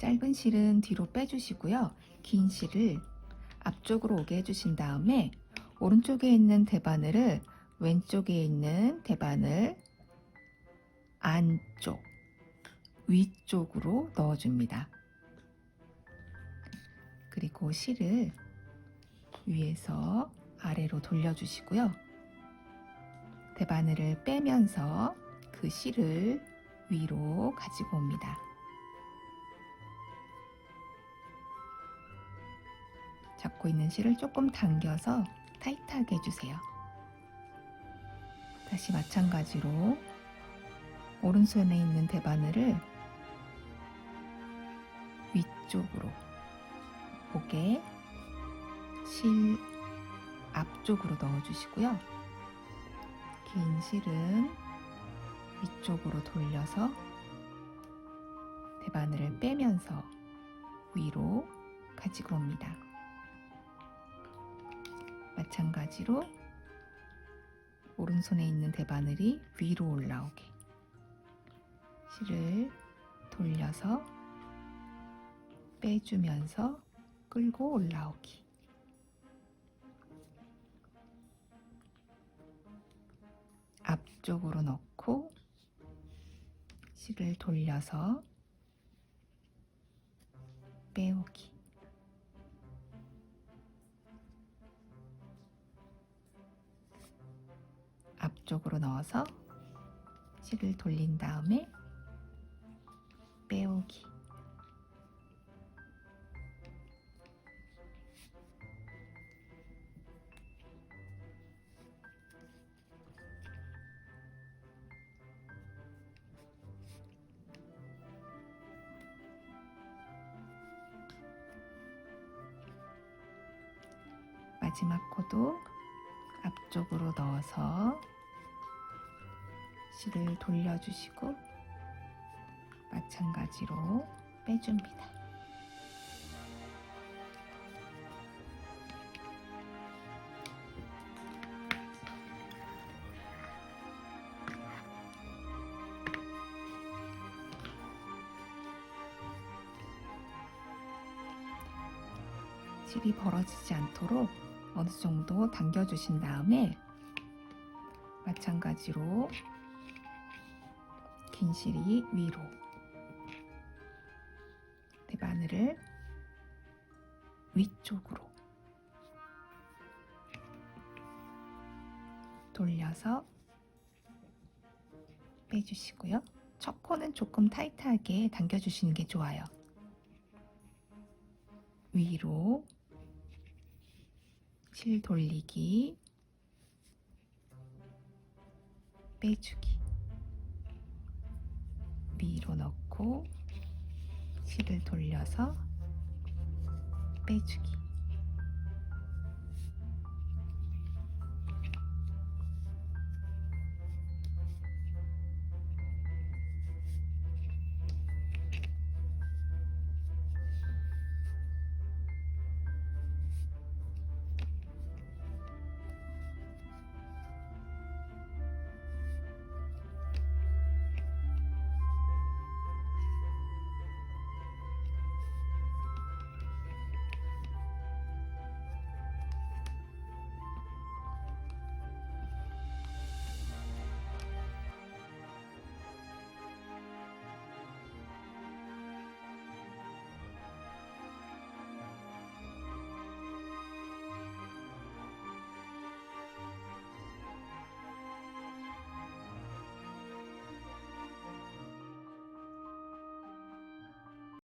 짧은 실은 뒤로 빼주시고요. 긴 실을 앞쪽으로 오게 해주신 다음에 오른쪽에 있는 대바늘을 왼쪽에 있는 대바늘 안쪽, 위쪽으로 넣어줍니다. 그리고 실을 위에서 아래로 돌려주시고요. 대바늘을 빼면서 그 실을 위로 가지고 옵니다. 잡고 있는 실을 조금 당겨서 타이트하게 해주세요. 다시 마찬가지로 오른손에 있는 대바늘을 위쪽으로 목에 실 앞쪽으로 넣어주시고요. 긴 실은 위쪽으로 돌려서 대바늘을 빼면서 위로 가지고 옵니다. 마찬가지로 오른손에 있는 대바늘이 위로 올라오게. 실을 돌려서 빼주면서 끌고 올라오기. 앞쪽으로 넣고 실을 돌려서 빼오기 앞쪽으로 넣어서 실을 돌린 다음에 빼오기. 마지막 코도 앞쪽으로 넣어서 실을 돌려주시고 마찬가지로 빼줍니다. 실이 벌어지지 않도록 어느 정도 당겨주신 다음에 마찬가지로 긴 실이 위로 대바늘을 위쪽으로 돌려서 빼주시고요. 첫 코는 조금 타이트하게 당겨주시는 게 좋아요. 위로 실 돌리기 빼주기 위로 넣고 실을 돌려서 빼주기